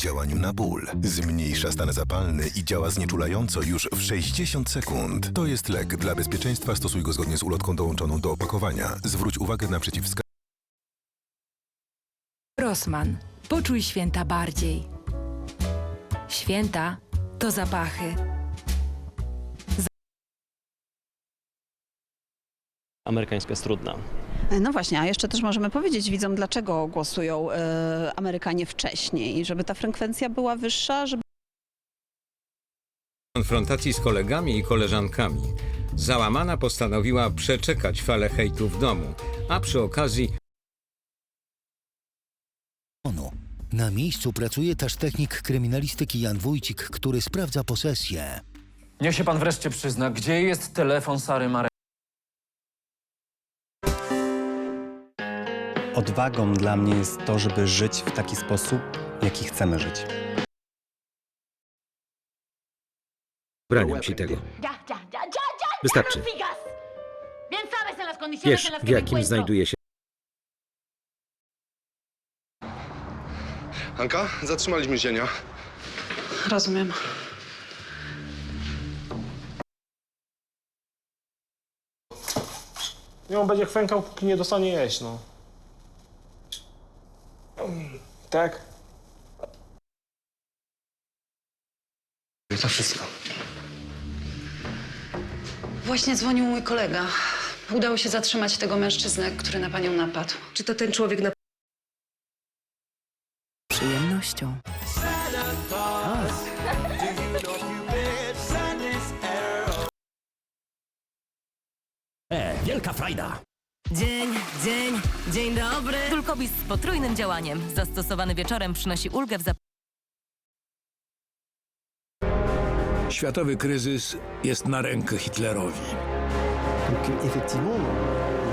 działaniu na ból. Zmniejsza stan zapalny i działa znieczulająco już w 60 sekund. To jest lek. Dla bezpieczeństwa stosuj go zgodnie z ulotką dołączoną do opakowania. Zwróć uwagę na przeciwwskazania. Rossmann. Poczuj święta bardziej. Święta to zapachy. amerykańska jest trudna. No właśnie, a jeszcze też możemy powiedzieć widzom, dlaczego głosują e, Amerykanie wcześniej, żeby ta frekwencja była wyższa, żeby konfrontacji z kolegami i koleżankami. Załamana postanowiła przeczekać falę hejtu w domu, a przy okazji ONU. Na miejscu pracuje też technik kryminalistyki Jan Wójcik, który sprawdza posesję. Niech się pan wreszcie przyzna, gdzie jest telefon Sary Marek? Odwagą dla mnie jest to, żeby żyć w taki sposób, w jaki chcemy żyć. braniam ci tego. Wystarczy. Wiesz, w jakim znajduje się Anka, zatrzymaliśmy zienia. rozumiem. I on będzie chwękał, póki nie dostanie jeść, no. Tak? To wszystko. Właśnie dzwonił mój kolega. Udało się zatrzymać tego mężczyznę, który na panią napadł. Czy to ten człowiek na Przyjemnością. E, wielka frajda! Dzień, dzień, dzień dobry. Dulkobis z potrójnym działaniem, zastosowany wieczorem, przynosi ulgę w zapaleniu. Światowy kryzys jest na rękę Hitlerowi.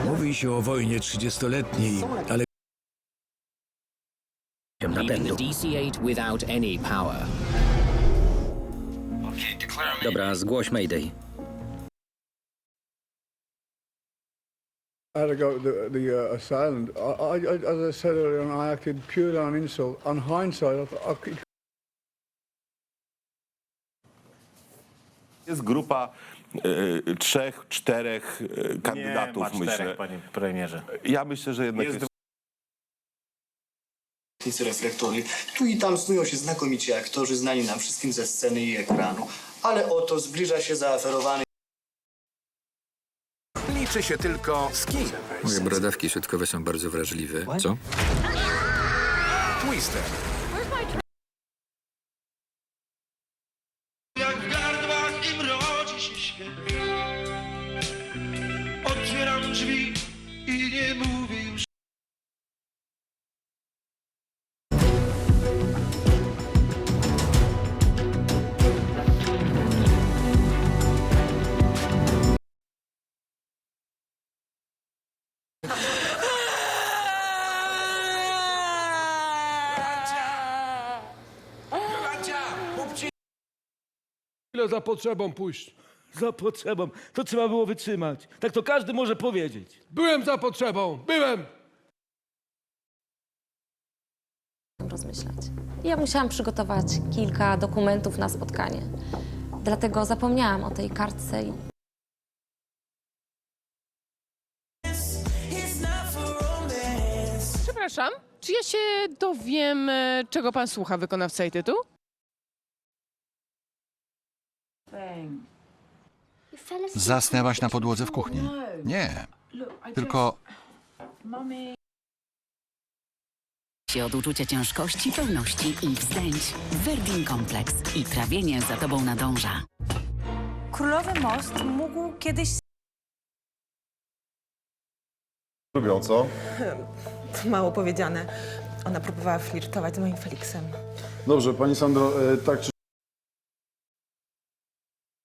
Mówi się o wojnie 30-letniej, ale Dobra, zgłoś Mayday. I had to go to the, the uh, assailant. I, I, as I said earlier, on, I acted purely on insult. On hindsight, I, I could Jest grupa e, trzech, czterech e, kandydatów, myślę. panie premierze. Ja myślę, że jednak jest... reflektory. Tu i tam snują się znakomici aktorzy, znani nam wszystkim ze sceny i ekranu. Ale oto zbliża się zaaferowany liczy się tylko z kim. Moje brodawki środkowe są bardzo wrażliwe. Co? Twister. Jak w gardłach im rodzi się świat. Otwieram drzwi i nie mówię już. Ile za potrzebą pójść? Za potrzebą. To trzeba było wytrzymać. Tak to każdy może powiedzieć. Byłem za potrzebą, byłem! rozmyślać. Ja musiałam przygotować kilka dokumentów na spotkanie. Dlatego zapomniałam o tej kartce i Przepraszam, czy ja się dowiem, e, czego pan słucha wykonawca i tytuł? Zasnęłaś na podłodze w kuchni. Nie, tylko Się od uczucia ciężkości, pewności i wzdęć. Verdin Kompleks i trawienie za tobą nadąża. Królowy Most mógł kiedyś... Lubią, co? Mało powiedziane. Ona próbowała flirtować z moim Felixem. Dobrze, pani Sandro, e, tak czy...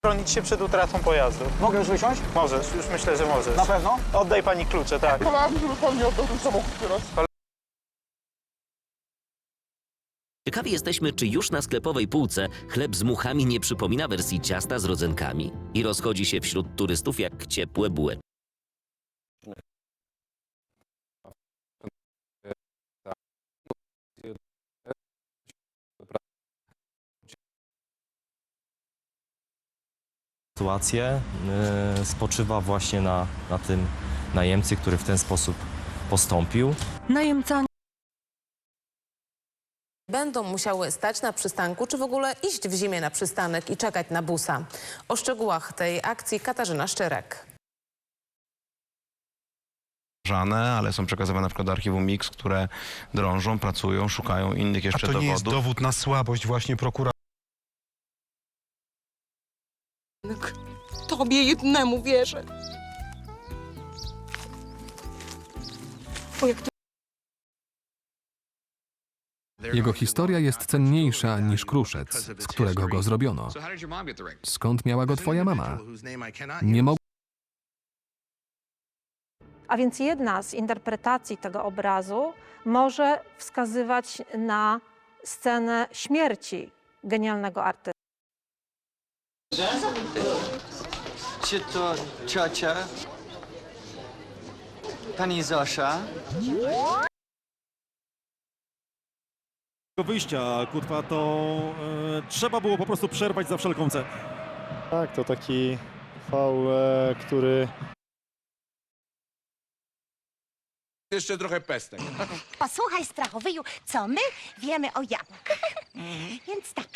Bronić się przed utratą pojazdu. Mogę już wysiąść? Możesz, już myślę, że możesz. Na pewno? Oddaj pani klucze, tak. Ciekawi jesteśmy, czy już na sklepowej półce chleb z muchami nie przypomina wersji ciasta z rodzynkami i rozchodzi się wśród turystów jak ciepłe bułeczki. Sytuację y, spoczywa właśnie na, na tym najemcy, który w ten sposób postąpił. Najemca Będą musiały stać na przystanku, czy w ogóle iść w zimie na przystanek i czekać na busa. O szczegółach tej akcji Katarzyna Szczerek. ale są przekazywane na przykład do archiwum Mix, które drążą, pracują, szukają innych jeszcze dowodów. dowód na słabość właśnie prokuratora? Tobie jednemu wierzę. Jego historia jest cenniejsza niż kruszec, z którego go zrobiono. Skąd miała go twoja mama? Nie mogła A więc jedna z interpretacji tego obrazu może wskazywać na scenę śmierci genialnego artysty. Czy to ciocia? Pani Zosia? wyjścia, kurwa, to e, trzeba było po prostu przerwać za wszelką cenę. Tak, to taki fał, e, który Jeszcze trochę pestek. Posłuchaj, Strachowyju, co my wiemy o jabłkach. Więc tak.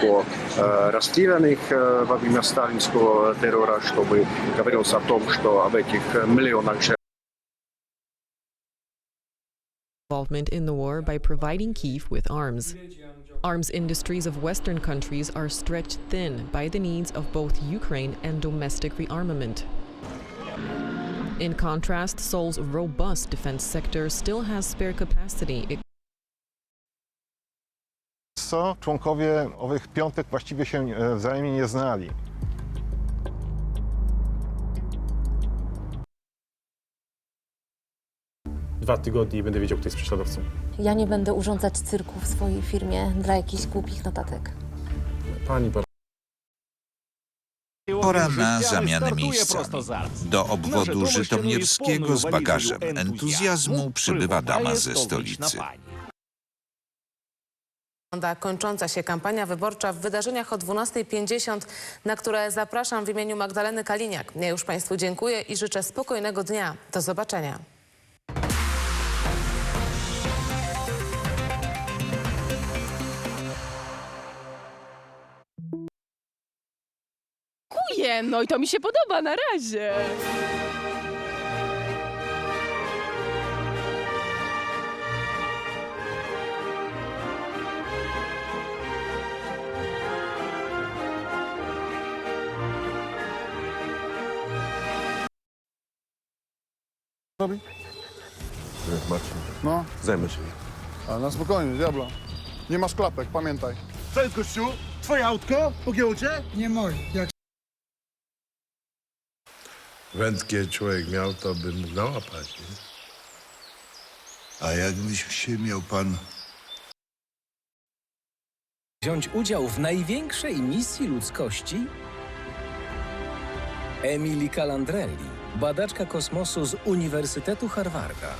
по расстрелянных во время сталинского террора, чтобы говорилось о том, что об этих миллионах жертв Involvement in the war by providing Kiev with arms. Arms industries of Western countries are stretched thin by the needs of both Ukraine and domestic rearmament. In contrast, Seoul's robust defense sector still has spare capacity. co członkowie owych piątek właściwie się e, wzajemnie nie znali. Dwa tygodnie i będę wiedział, kto jest prześladowcą. Ja nie będę urządzać cyrku w swojej firmie dla jakichś głupich notatek. Pani Pora na zamianę miejscami. Do obwodu żytomierskiego z bagażem entuzjazmu przybywa dama ze stolicy. Wygląda kończąca się kampania wyborcza w wydarzeniach o 12.50, na które zapraszam w imieniu Magdaleny Kaliniak. Ja już Państwu dziękuję i życzę spokojnego dnia. Do zobaczenia. No i to mi się podoba na razie. Marcin, No, zajmę się. ale na spokojnie, diablo. Nie masz klapek, pamiętaj. Co jest, gościu? Twoje autko? Pogięło cię? Nie mój. Jak Wędkie człowiek miał, to by mógł nałapać. Nie? A jakbyś się miał pan Wziąć udział w największej misji ludzkości? Emily Calandrelli, badaczka kosmosu z Uniwersytetu Harvarda,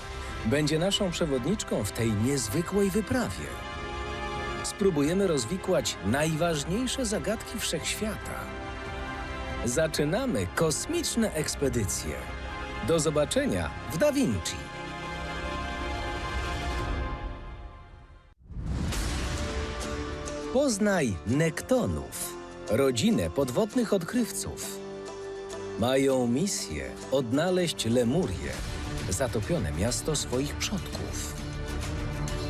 będzie naszą przewodniczką w tej niezwykłej wyprawie. Spróbujemy rozwikłać najważniejsze zagadki wszechświata. Zaczynamy kosmiczne ekspedycje. Do zobaczenia w Da Vinci. Poznaj Nektonów, rodzinę podwodnych odkrywców. Mają misję odnaleźć Lemurię, zatopione miasto swoich przodków.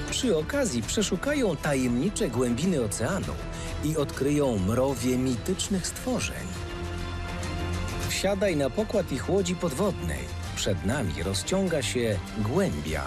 Przy okazji przeszukają tajemnicze głębiny oceanu i odkryją mrowie mitycznych stworzeń. Wsiadaj na pokład ich łodzi podwodnej. Przed nami rozciąga się głębia.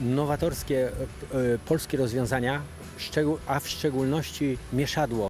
Nowatorskie e, polskie rozwiązania, a w szczególności mieszadło